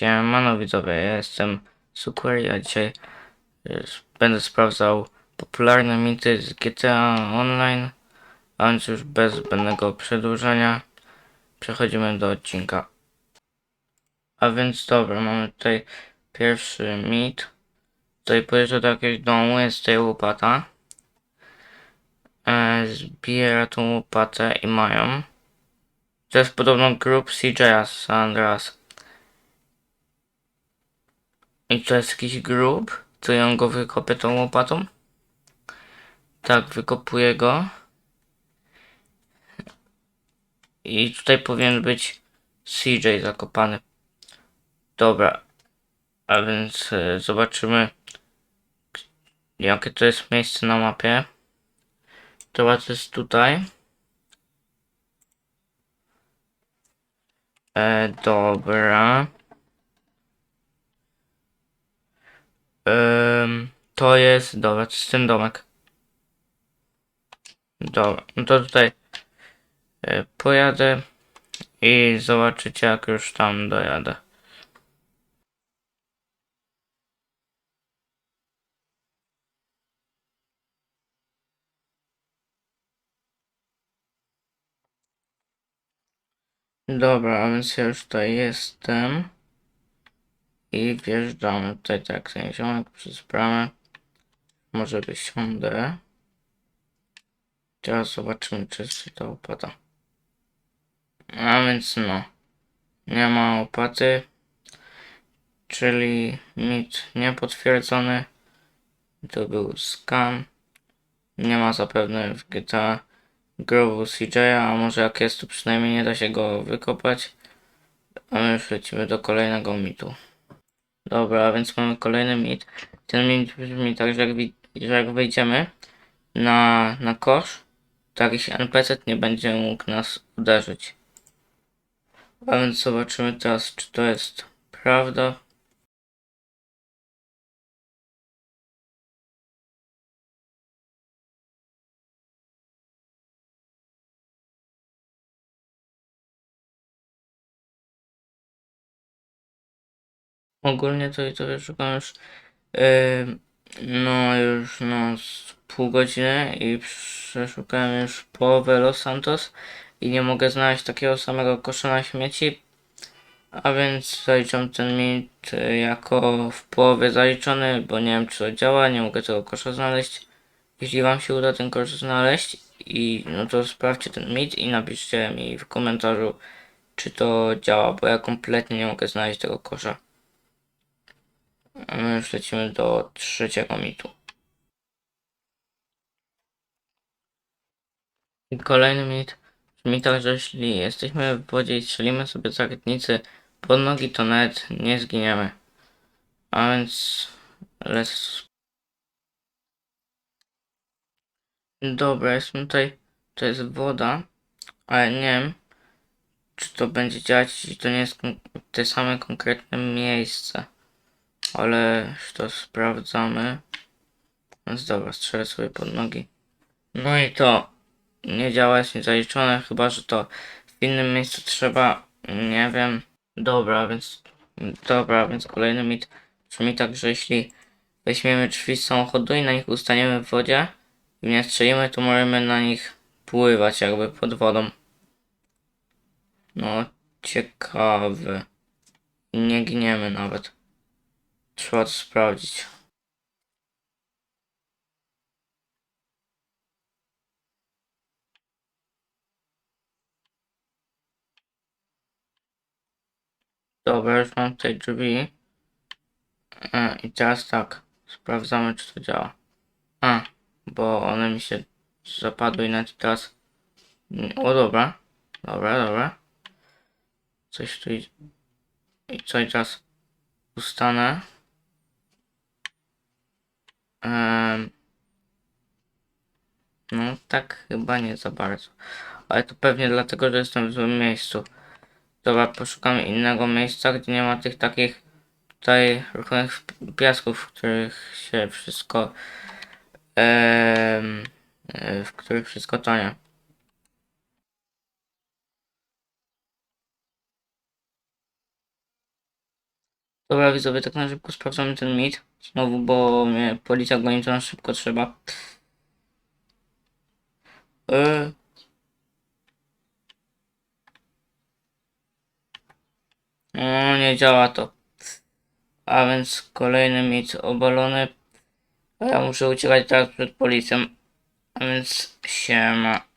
Siemano widzowie, ja jestem Sukur, a dzisiaj y, będę sprawdzał popularne mity z GTA Online, a więc już bez zbędnego przedłużenia przechodzimy do odcinka. A więc dobra, mamy tutaj pierwszy mit. Tutaj pojeżdża do jakiegoś domu, jest tutaj łopata. E, zbiera tą łopatę i mają. To jest podobno grup CJ'a San Andreas. I to jest jakiś grób, co ją go wykopie tą łopatą. Tak, wykopuję go. I tutaj powinien być CJ zakopany. Dobra. A więc e, zobaczymy, jakie to jest miejsce na mapie. To jest tutaj. E, dobra. Ym, to jest, dobra, jest ten domek. Dobra, no to tutaj e, pojadę i zobaczycie jak już tam dojadę. Dobra, a więc ja już tutaj jestem. I wjeżdżamy tutaj tak, ten ziomek przez bramę. Może wysiądę. Teraz zobaczymy, czy jest tutaj ta opłata. A więc no. Nie ma opłaty. Czyli mit niepotwierdzony. To był scam. Nie ma zapewne w GTA grobu CJ'a, a może jak jest to przynajmniej nie da się go wykopać. A my już lecimy do kolejnego mitu. Dobra, a więc mamy kolejny mit. Ten mit brzmi tak, że jak, że jak wejdziemy na, na kosz, to jakiś NPC nie będzie mógł nas uderzyć. A więc zobaczymy teraz, czy to jest prawda. Ogólnie to, to już szukam już yy, no już no z pół godziny i przeszukałem już połowę Los Santos i nie mogę znaleźć takiego samego kosza na śmieci. A więc zaliczam ten mit y, jako w połowie zaliczony, bo nie wiem czy to działa, nie mogę tego kosza znaleźć. Jeśli wam się uda ten kosz znaleźć i no to sprawdźcie ten mit i napiszcie mi w komentarzu czy to działa, bo ja kompletnie nie mogę znaleźć tego kosza. A my już lecimy do trzeciego mitu. I kolejny mit brzmi tak, że jeśli jesteśmy w wodzie i strzelimy sobie z rakietnicy pod nogi, to nawet nie zginiemy. A więc... Let's... Dobra, jestem tutaj... To jest woda, ale nie wiem, czy to będzie działać, jeśli to nie jest te same konkretne miejsce. Ale to sprawdzamy. Więc dobra, strzelę sobie pod nogi. No i to nie działa, jest niezaliczone, chyba że to w innym miejscu trzeba, nie wiem. Dobra, więc dobra, więc kolejny mit brzmi tak, że jeśli weźmiemy drzwi z samochodu i na nich ustaniemy w wodzie i nie strzelimy, to możemy na nich pływać jakby pod wodą. No, ciekawe. I nie giniemy nawet. Trzeba to sprawdzić. Dobra, już mam tutaj drzwi. E, I teraz tak, sprawdzamy czy to działa. A, bo one mi się zapadły i nawet teraz... O dobra, dobra, dobra. Coś tu idzie. I cały czas ustanę. No tak chyba nie za bardzo. Ale to pewnie dlatego, że jestem w złym miejscu. Dobra, poszukamy innego miejsca, gdzie nie ma tych takich tutaj ruchomych piasków, w których się wszystko e, w których wszystko tonie. Dobra, widzowie, tak na szybko sprawdzamy ten mit. Znowu, bo mnie policja goni, to na szybko trzeba. Yy. O, nie działa to. A więc kolejny mit obalony. Ja muszę uciekać teraz przed policją. A więc siema.